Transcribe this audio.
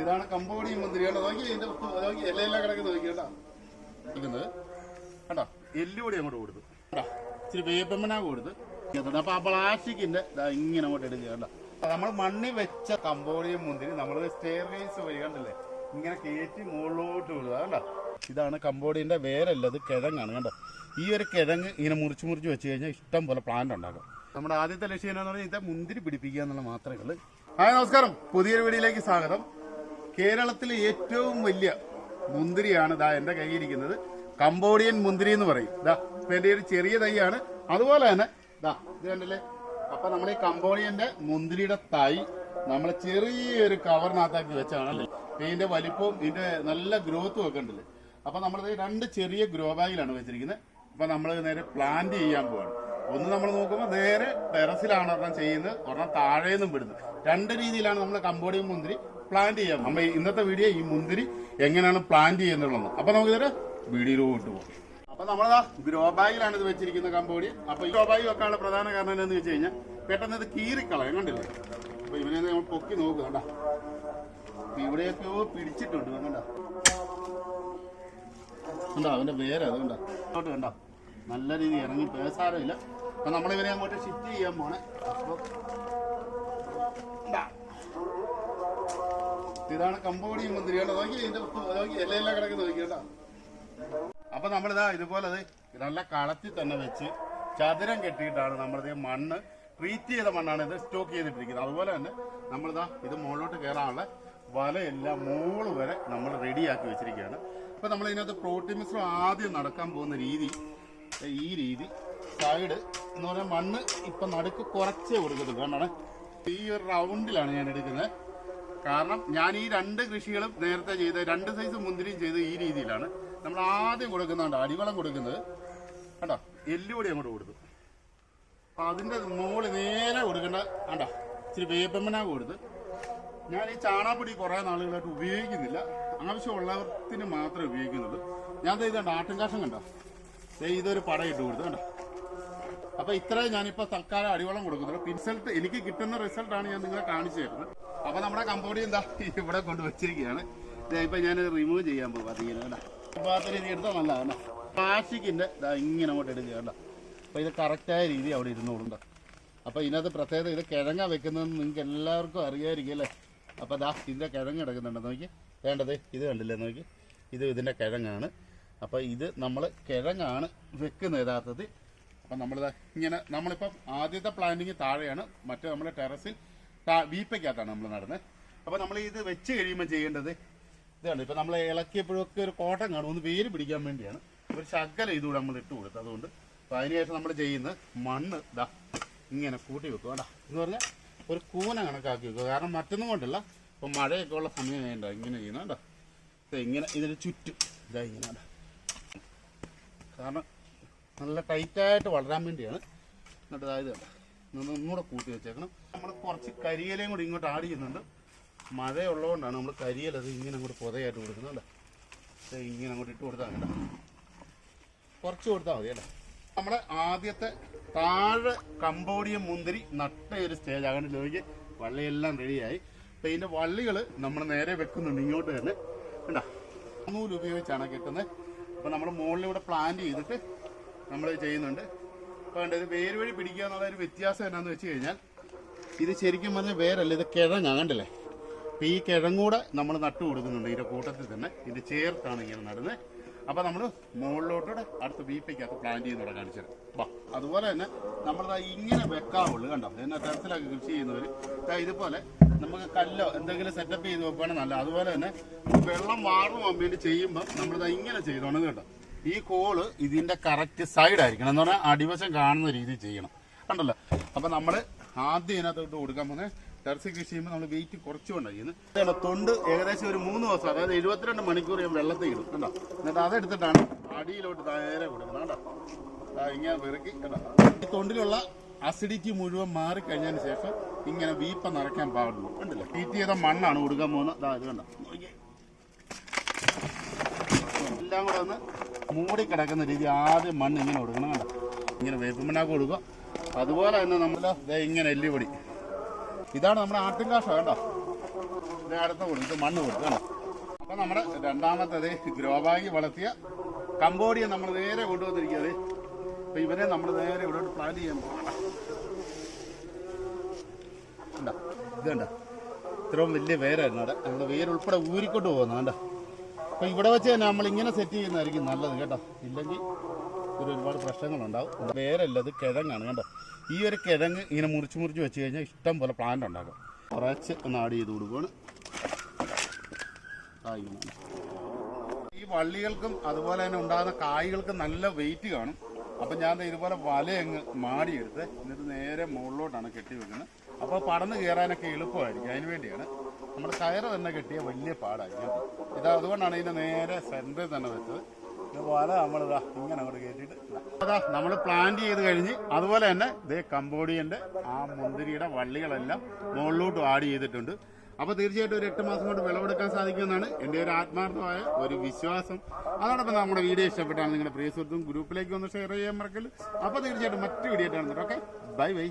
ഇതാണ് കമ്പോടി മുന്തിരിയാണ് നോക്കി ഇതിന്റെ നോക്കി എല്ലാം കിടക്കുന്നത് നോക്കി കേട്ടോ. കേട്ടോ എല്ലുപൊടി അങ്ങോട്ട് കൊടുത്തു. കേട്ടോ ഇച്ചിരി വേപ്പമ്മന കൊടുത്ത്. അപ്പൊ ആ പ്ലാസ്റ്റിക്കിന്റെ ഇങ്ങനെ അങ്ങോട്ട് എടുക്കുക കേട്ടോ നമ്മൾ മണ്ണി വെച്ച കമ്പോടിയും മുന്തിരി നമ്മൾ സ്റ്റെയർ കേസ് വഴി ഇങ്ങനെ കയറ്റി മുകളിലോട്ട് വിടുക കേട്ടോ ഇതാണ് കമ്പോഡിയന്റെ വേരല്ല അത് കിഴങ്ങാണ് കണ്ടോ? ഈ ഒരു കിഴങ്ങ് ഇങ്ങനെ മുറിച്ച് മുറിച്ച് വെച്ച് കഴിഞ്ഞാൽ ഇഷ്ടം പോലെ പ്ലാന്റ് ഉണ്ടാകും നമ്മുടെ ആദ്യത്തെ ലക്ഷ്യം എന്താണെന്ന് പറഞ്ഞാൽ ഇതാ മുന്തിരി പിടിപ്പിക്കുക എന്നുള്ള മാത്രമേ ഉള്ളൂ. ഹായ് നമസ്കാരം. പുതിയൊരു വീഡിയോയിലേക്ക് സ്വാഗതം. കേരളത്തിലെ ഏറ്റവും വലിയ മുന്തിരിയാണ് ഇതാ എന്റെ കയ്യിരിക്കുന്നത് കംബോഡിയൻ മുന്തിരി എന്ന് പറയും. ഇതാ ഇപ്പൊ ഒരു ചെറിയ തൈയാണ്. അതുപോലെ തന്നെ ഇതാ ഇത് കണ്ടില്ലേ? അപ്പൊ നമ്മൾ ഈ കമ്പോഡിയന്റെ മുന്തിരിയുടെ തൈ നമ്മൾ ചെറിയൊരു കവറിനകത്താക്കി വെച്ചാണല്ലേ? ഇതിന്റെ വലിപ്പവും ഇതിന്റെ നല്ല ഗ്രോത്തും ഒക്കെ ഉണ്ടല്ലേ? അപ്പൊ നമ്മൾ രണ്ട് ചെറിയ ഗ്രോ ബാഗിലാണ് വെച്ചിരിക്കുന്നത്. അപ്പൊ നമ്മൾ നേരെ പ്ലാന്റ് ചെയ്യാൻ പോവാണ്. ഒന്ന് നമ്മൾ നോക്കുമ്പോൾ നേരെ ടെറസിലാണ് ഒരെണ്ണം ചെയ്യുന്നത്. ഒരെണ്ണം താഴേന്നും വിടുന്നത് രണ്ട് രീതിയിലാണ് നമ്മൾ കമ്പോഡിയം മുന്തിരി പ്ലാന്റ് ചെയ്യാം. നമ്മൾ ഇന്നത്തെ വീഡിയോ ഈ മുന്തിരി എങ്ങനെയാണ് പ്ലാന്റ് ചെയ്യുന്നുള്ളത് അപ്പൊ നമുക്ക് ഇതൊരു വീഡിയോയിലോട്ട് പോകാം. അപ്പൊ നമ്മളതാ ഗ്രോ ബാഗിലാണ് ഇത് വെച്ചിരിക്കുന്ന കമ്പോടി അപ്പൊ ഈ ഗ്രോ ബാഗ് വെക്കാനുള്ള പ്രധാന കാരണം എന്താണെന്ന് വെച്ച് കഴിഞ്ഞാൽ പെട്ടെന്ന് ഇത് കീറിക്കളയാൻ കണ്ടില്ല? അപ്പൊ ഇവനെ നമ്മൾ പൊക്കി നോക്കുക കണ്ട? ഇവിടെയൊക്കെയോ പിടിച്ചിട്ടുണ്ട് കണ്ട? കണ്ടോ അവന്റെ വേര് അതുകൊണ്ടാട്ട് കണ്ടോ? നല്ല രീതി ഇറങ്ങി പേസാരമില്ല. അപ്പൊ നമ്മളിവനെ അങ്ങോട്ട് ഷിഫ്റ്റ് ചെയ്യാൻ പോണേ. അപ്പൊ. ഇതാണ് കമ്പോടി മുന്തിരിയാണ് നോക്കി ഇതിന്റെ നോക്കി ഇലയെല്ലാം കിടക്കുന്നത് നോക്കി അപ്പൊ നമ്മളിതാ ഇതുപോലെ നല്ല കളത്തിൽ തന്നെ വെച്ച് ചതുരം കെട്ടിയിട്ടാണ് നമ്മളിത് മണ്ണ് ട്രീറ്റ് ചെയ്ത മണ്ണാണ് ഇത് സ്റ്റോക്ക് ചെയ്തിട്ടിരിക്കുന്നത്. അതുപോലെ തന്നെ നമ്മളിതാ ഇത് മുകളിലോട്ട് കയറാനുള്ള വലയെല്ലാം മോൾ വരെ നമ്മൾ റെഡിയാക്കി വെച്ചിരിക്കുകയാണ്. അപ്പൊ നമ്മൾ ഇതിനകത്ത് പ്രോട്ടീൻ മിശ്രം ആദ്യം നടക്കാൻ പോകുന്ന രീതി ഈ രീതി സൈഡ് എന്ന് പറഞ്ഞാൽ മണ്ണ് ഇപ്പൊ നടുക്ക് കുറച്ചേ കൊടുക്കത്തുള്ളൂ. കാരണം ഈ ഒരു റൗണ്ടിലാണ് ഞാൻ എടുക്കുന്നത്. കാരണം ഞാൻ ഈ രണ്ട് കൃഷികളും നേരത്തെ ചെയ്ത് രണ്ട് സൈസ് മുന്തിരിയും ചെയ്ത് ഈ രീതിയിലാണ്. നമ്മൾ ആദ്യം കൊടുക്കുന്നുണ്ട് അടിവളം കൊടുക്കുന്നത്. കണ്ടോ എല്ലുപൊടി അങ്ങോട്ട് കൊടുത്തു. അപ്പൊ അതിന്റെ മുകളിൽ നേരെ കൊടുക്കേണ്ട കണ്ടോ ഇച്ചിരി വേപ്പമ്മനാ കൊടുത്ത്. ഞാൻ ഈ ചാണാപ്പൊടി കുറേ നാളുകളായിട്ട് ഉപയോഗിക്കുന്നില്ല. ആവശ്യമുള്ളവർത്തിന് മാത്രമേ ഉപയോഗിക്കുന്നുള്ളൂ. ഞാൻ ചെയ്ത ആട്ടും ആട്ടിൻകാഷം കണ്ടോ. ഇതൊരു പട ഇട്ട് കൊടുത്തു കണ്ടോ. അപ്പൊ ഇത്രയും ഞാനിപ്പോ തൽക്കാലം അടിവളം കൊടുക്കുന്നുള്ളൂ. റിസൾട്ട് എനിക്ക് കിട്ടുന്ന റിസൾട്ടാണ് ഞാൻ നിങ്ങളെ കാണിച്ചു തരുന്നത്. അപ്പൊ നമ്മുടെ കമ്പോടി എന്താ? ഇവിടെ കൊണ്ട് വെച്ചിരിക്കുകയാണ് ഇപ്പൊ ഞാൻ റിമൂവ് ചെയ്യാൻ പോകും അതിങ്ങനെ എടുത്താൽ നല്ലതാണ്. പ്ലാസ്റ്റിക്കിന്റെ ദാ ഇങ്ങനെ അങ്ങോട്ട് എടുക്കുക കേട്ടോ അപ്പൊ ഇത് കറക്റ്റായ രീതി അവിടെ ഇരുന്നോളുണ്ടോ അപ്പൊ ഇതിനകത്ത് പ്രത്യേകത ഇത് കിഴങ്ങ വെക്കുന്നതെന്ന് നിങ്ങൾക്ക് എല്ലാവർക്കും അറിയായിരിക്കും അല്ലേ? അപ്പൊ ദാ ഇതിന്റെ കിഴങ്ങ് കിടക്കുന്നുണ്ട്. നോക്കി. വേണ്ടത് ഇത് കണ്ടില്ലേ? നോക്കി. ഇത് ഇതിന്റെ കിഴങ്ങാണ്. അപ്പൊ ഇത് നമ്മൾ കിഴങ്ങാണ് വെക്കുന്നത് യഥാർത്ഥത്തിൽ. അപ്പം നമ്മളിത് ഇങ്ങനെ നമ്മളിപ്പം ആദ്യത്തെ പ്ലാന്റിങ് താഴെയാണ്. മറ്റേ നമ്മുടെ ടെറസിൽ വീപ്പയ്ക്കകത്താണ് നമ്മൾ നടുന്നത് അപ്പോൾ നമ്മൾ ഇത് വെച്ച് കഴിയുമ്പോൾ ചെയ്യേണ്ടത് ഇതാണ്. ഇപ്പം നമ്മൾ ഇളക്കിയപ്പോഴൊക്കെ ഒരു കോട്ടം കാണും. ഒന്ന് വേര് പിടിക്കാൻ വേണ്ടിയാണ്. ഒരു ശകലം ഇതുകൂടെ നമ്മൾ ഇട്ട് കൊടുത്തു. അതുകൊണ്ട് അപ്പോൾ അതിനുശേഷം നമ്മൾ ചെയ്യുന്നത് മണ്ണ്. ഇതാ ഇങ്ങനെ കൂട്ടി വെക്കുക. കേട്ടോ എന്ന് പറഞ്ഞാൽ ഒരു കൂന കണക്കാക്കി വെക്കുക. കാരണം മറ്റൊന്നും കൊണ്ടല്ല. ഇപ്പം മഴയൊക്കെ ഉള്ള സമയം വേണ്ട ഇങ്ങനെ ചെയ്യുന്ന കേട്ടോ ഇങ്ങനെ ഇതിന് ചുറ്റും. ഇതാ ഇങ്ങനെ കേട്ടോ കാരണം നല്ല ടൈറ്റായിട്ട് വളരാൻ വേണ്ടിയാണ്. എന്നിട്ട് അതായത് നിന്ന് ഒന്നുകൂടെ കൂട്ടി വെച്ചേക്കണം. നമ്മൾ കുറച്ച് കരിയിലയും കൂടി ഇങ്ങോട്ട് ആഡ് ചെയ്യുന്നുണ്ട്. മഴയുള്ളതുകൊണ്ടാണ് നമ്മൾ കരിയില അത് ഇങ്ങനെ അങ്ങോട്ട് പുതയായിട്ട് കൊടുക്കുന്നത് അല്ലേ? ഇങ്ങനെ അങ്ങോട്ട് ഇട്ട് കൊടുത്താൽ കേട്ടോ കുറച്ച് കൊടുത്താൽ മതി അല്ലേ? നമ്മുടെ ആദ്യത്തെ താഴെ കമ്പോഡിയൻ മുന്തിരി നട്ട ഒരു സ്റ്റേജ് ആകാണ്ട് ചോദിക്ക് വള്ളിയെല്ലാം റെഡിയായി അപ്പം ഇതിന്റെ വള്ളികൾ നമ്മൾ നേരെ വെക്കുന്നുണ്ട് ഇങ്ങോട്ട് തന്നെ. കണ്ടോ? നൂൽ ഉപയോഗിച്ചാണ് കിട്ടുന്നത്. അപ്പം നമ്മൾ മുകളിലൂടെ പ്ലാന്റ് ചെയ്തിട്ട് നമ്മൾ ചെയ്യുന്നുണ്ട്. കണ്ടത് വേര് വഴി പിടിക്കുക എന്നുള്ള ഒരു വ്യത്യാസം എന്നാന്ന് വെച്ച് കഴിഞ്ഞാൽ ഇത് ശരിക്കും പറഞ്ഞാൽ വേരല്ല ഇത് കിഴങ്ങാ കണ്ടല്ലേ? അപ്പം ഈ കിഴങ്ങൂടെ നമ്മൾ നട്ടു കൊടുക്കുന്നുണ്ട് ഇതിന്റെ കൂട്ടത്തിൽ തന്നെ. ഇത് ചേർത്താണ് ഇങ്ങനെ നടുന്നത് അപ്പോൾ നമ്മൾ മുകളിലോട്ടൂടെ അടുത്ത് വീപ്പയ്ക്കകത്ത് പ്ലാന്റ് ചെയ്യുന്നൂടെ കാണിച്ചത് അപ്പം അതുപോലെ തന്നെ നമ്മളത് ഇങ്ങനെ വെക്കാവുള്ളൂ കണ്ടോ? എന്നെ തരത്തിലൊക്കെ കൃഷി ചെയ്യുന്നവർ ഇതുപോലെ നമുക്ക് കല്ലോ എന്തെങ്കിലും സെറ്റപ്പ് ചെയ്ത് വെക്കുകയാണെങ്കിൽ നല്ല. അതുപോലെ തന്നെ വെള്ളം വാറും വേണ്ടി ചെയ്യുമ്പോൾ നമ്മളിത് ഇങ്ങനെ ചെയ്തോണം കേട്ടോ. ഈ കോൾ ഇതിന്റെ കറക്റ്റ് സൈഡ് ആയിരിക്കണം. എന്ന് പറഞ്ഞാൽ അടിവശം കാണുന്ന രീതി ചെയ്യണം. കണ്ടല്ലോ? അപ്പൊ നമ്മൾ ആദ്യം ഇതിനകത്തോട്ട് കൊടുക്കാൻ പോകുന്നത് ടെറസ് കൃഷി ചെയ്യുമ്പോൾ നമ്മൾ വെയിറ്റ് കുറച്ചുകൊണ്ടാണ് തൊണ്ട് ഏകദേശം ഒരു മൂന്ന് ദിവസം അതായത് എഴുപത്തിരണ്ട് മണിക്കൂർ ഞാൻ വെള്ളത്തിൽ ഇടും. കണ്ടോ? എന്നിട്ട് അതെടുത്തിട്ടാണ് അടിയിലോട്ട് നേരെ കൊടുക്കുന്നത്. കണ്ടോ? ഇങ്ങനെ വെറുക്കി കണ്ടോ? ഈ തൊണ്ടിലുള്ള അസിഡിറ്റി മുഴുവൻ മാറിക്കഴിഞ്ഞതിന് ശേഷം ഇങ്ങനെ വീപ്പ നിറയ്ക്കാൻ പാടുള്ളൂ. കണ്ടില്ല? ഹീറ്റ് ചെയ്ത മണ്ണാണ് കൊടുക്കാൻ പോകുന്നത്. ഇത് കണ്ടോ? എല്ലാം കൂടെ ഒന്ന് മൂടി കിടക്കുന്ന രീതി ആദ്യം മണ്ണ് ഇങ്ങനെ കൊടുക്കണം കണ്ടോ? ഇങ്ങനെ വേപ്പുമണ്ണാക്ക് കൊടുക്കുക. അതുപോലെ തന്നെ നമ്മൾ ഇങ്ങനെ എല്ലുപൊടി. ഇതാണ് നമ്മുടെ ആട്ടിൻകാഷ ഇത് അടുത്ത കൊടുക്കും ഇത് മണ്ണ് കൊടുക്കണം അപ്പം നമ്മൾ നമ്മുടെ രണ്ടാമത്തത് ഗ്രോബാഗി വളർത്തിയ കമ്പോഡിയ നമ്മൾ നേരെ കൊണ്ടുവന്നിരിക്കുന്നത് അപ്പം ഇവരെ നമ്മൾ നേരെ ഇവിടെ പ്ലാൻ ചെയ്യാൻ പോകണം കണ്ടോ? ഇത് കണ്ട? ഇത്രയും വലിയ വേരായിരുന്നു അവിടെ. നമ്മൾ വേരുൾപ്പെടെ ഊരിക്കൊണ്ട് പോകുന്നത് കണ്ട? അപ്പൊ ഇവിടെ വെച്ച് തന്നെ നമ്മൾ ഇങ്ങനെ സെറ്റ് ചെയ്യുന്നതായിരിക്കും നല്ലത് കേട്ടോ. ഇല്ലെങ്കിൽ ഒരു ഒരുപാട് പ്രശ്നങ്ങളുണ്ടാവും. വേരല്ല ഇത് കിഴങ്ങാണ് കേട്ടോ ഈ ഒരു കിഴങ്ങ് ഇങ്ങനെ മുറിച്ച് മുറിച്ച് വെച്ച് കഴിഞ്ഞാൽ ഇഷ്ടം പോലെ പ്ലാന്റ് ഉണ്ടാക്കും. കുറച്ച് ഒന്ന് ആഡ് ചെയ്ത് കൊടുക്കുകയാണ്. ഈ വള്ളികൾക്കും അതുപോലെ തന്നെ ഉണ്ടാകുന്ന കായ്കൾക്കും നല്ല വെയിറ്റ് കാണും. അപ്പം ഞാൻ ഇതുപോലെ വലയങ്ങ് മാടിയെടുത്ത് എന്നിട്ട് നേരെ മുകളിലോട്ടാണ് കെട്ടി വെക്കുന്നത് അപ്പോൾ പടന്ന് കയറാനൊക്കെ എളുപ്പമായിരിക്കും. അതിന് വേണ്ടിയാണ് നമ്മൾ കയറ് തന്നെ കിട്ടിയ വലിയ പാടായിരിക്കും ഇത് അതുകൊണ്ടാണ് ഇതിന്റെ നേരെ സെന്ററിൽ തന്നെ വെച്ചത്. ഇതുപോലെ നമ്മൾ ഇങ്ങനെ അങ്ങോട്ട് കയറ്റിയിട്ട് അതാ നമ്മൾ പ്ലാന്റ് ചെയ്ത് കഴിഞ്ഞ് അതുപോലെ തന്നെ ഇതേ കമ്പോഡിയന്റെ ആ മുന്തിരിയുടെ വള്ളികളെല്ലാം മുകളിലോട്ട് ആഡ് ചെയ്തിട്ടുണ്ട്. അപ്പോൾ തീർച്ചയായിട്ടും ഒരു എട്ട് മാസം കൊണ്ട് വിളവെടുക്കാൻ സാധിക്കുമെന്നാണ് എന്റെ ഒരു ആത്മാർത്ഥമായ ഒരു വിശ്വാസം. അതോടൊപ്പം നമ്മുടെ വീഡിയോ ഇഷ്ടപ്പെട്ടാണ് നിങ്ങളുടെ പ്രിയ സുഹൃത്തും ഗ്രൂപ്പിലേക്ക് ഒന്ന് ഷെയർ ചെയ്യാൻ മറക്കൽ അപ്പോൾ തീർച്ചയായിട്ടും മറ്റു വീഡിയോ ആയിട്ട് ഓക്കെ ബൈ ബൈ